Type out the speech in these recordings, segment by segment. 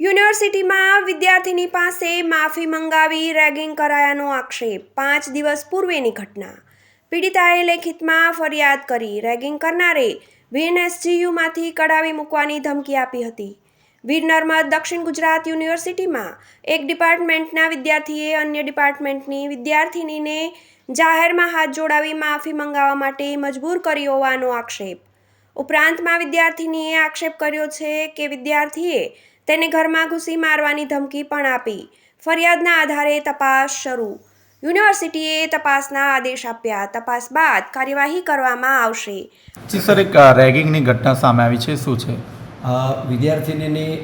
યુનિવર્સિટીમાં વિદ્યાર્થીની પાસે માફી મંગાવી રેગિંગ કરાયાનો આક્ષેપ. પાંચ દિવસ પૂર્વેની ઘટના. પીડિતાએ લેખિતમાં ફરિયાદ કરી રેગિંગ કરનારે વીએનએસજીયુમાંથી કઢાવી મૂકવાની ધમકી આપી હતી. વીર નર્મદ દક્ષિણ ગુજરાત યુનિવર્સિટીમાં એક ડિપાર્ટમેન્ટના વિદ્યાર્થીએ અન્ય ડિપાર્ટમેન્ટની વિદ્યાર્થિનીને જાહેરમાં હાથ જોડાવી માફી મંગાવવા માટે મજબૂર કરી હોવાનો આક્ષેપ. ઉપરાંતમાં વિદ્યાર્થિનીએ આક્ષેપ કર્યો છે કે વિદ્યાર્થીએ તેને ઘરમાં ઘૂસી મારવાની ધમકી પણ આપી. ફરિયાદના આધારે તપાસ શરૂ. યુનિવર્સિટીએ તપાસના આદેશ આપ્યા. તપાસ બાદ કાર્યવાહી કરવામાં આવશે. જી સર એક રેગિંગની ઘટના સામે આવી છે. શું છે? અ,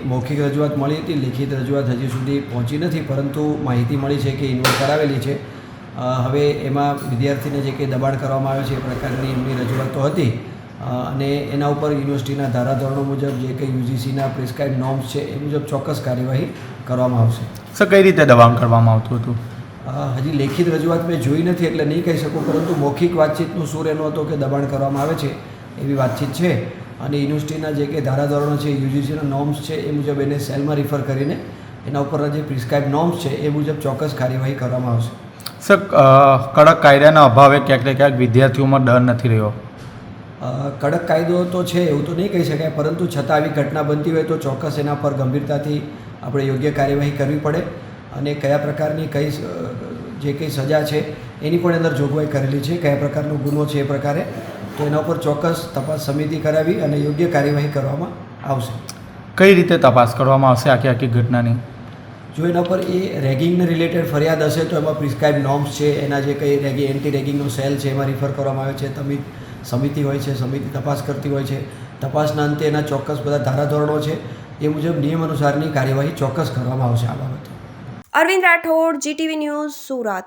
મૌખિક રજૂઆત મળી હતી. લિખિત રજૂઆત હજી સુધી પહોંચી નથી પરંતુ માહિતી મળી છે કે ઇન્વોલ્વ કરાવેલી છે. હવે એમાં વિદ્યાર્થીને જે કંઈ દબાણ કરવામાં આવે છે એ પ્રકારની એમની રજૂઆતો હતી. અને એના ઉપર યુનિવર્સિટીના ધારાધોરણો મુજબ જે કંઈ યુજીસીના પ્રિસ્ક્રાઇબ નોર્મ્સ છે એ મુજબ ચોક્કસ કાર્યવાહી કરવામાં આવશે. સર કઈ રીતે દબાણ કરવામાં આવતું હતું? હજી લેખિત રજૂઆત મેં જોઈ નથી એટલે નહીં કહી શકું પરંતુ મૌખિક વાતચીતનું સૂર એનો હતો કે દબાણ કરવામાં આવે છે એવી વાતચીત છે. અને યુનિવર્સિટીના જે કંઈ ધારાધોરણો છે યુજીસીના નોર્મ્સ છે એ મુજબ એને સેલમાં રિફર કરીને એના ઉપરના જે પ્રિસ્ક્રાઇબ નોર્મ્સ છે એ મુજબ ચોક્કસ કાર્યવાહી કરવામાં આવશે. સર કડક કાયદાના અભાવે ક્યાંક ને ક્યાંક વિદ્યાર્થીઓમાં ડર નથી રહ્યો. કડક કાયદો તો છે એવું તો નહીં કહી શકાય પરંતુ છતાં આવી ઘટના બનતી હોય તો ચોક્કસ એના પર ગંભીરતાથી આપણે યોગ્ય કાર્યવાહી કરવી પડે અને કયા પ્રકારની કઈ જે કંઈ સજા છે એની પણ અંદર જોગવાઈ કરેલી છે કયા પ્રકારનો ગુનો છે એ પ્રકારે. તો એના ઉપર ચોક્કસ તપાસ સમિતિ કરાવી અને યોગ્ય કાર્યવાહી કરવામાં આવશે. કઈ રીતે તપાસ કરવામાં આવશે આખી આખી ઘટનાની? જો એના પર એ રેગિંગને રિલેટેડ ફરિયાદ હશે તો એમાં પ્રિસ્ક્રાઇબ નોર્મ્સ છે એના જે કંઈ રેગિંગ એન્ટી રેગિંગનો સેલ છે એમાં રિફર કરવામાં આવે છે તમિ સમિતિ હોય છે, સમિતિ તપાસ કરતી હોય છે. તપાસના અંતે એના ચોક્કસ બધા ધારાધોરણો છે, એ મુજબ નિયમ અનુસારની કાર્યવાહી ચોક્કસ કરવામાં આવશે આ બાબતે. Arvind Rathod, GTV news Surat.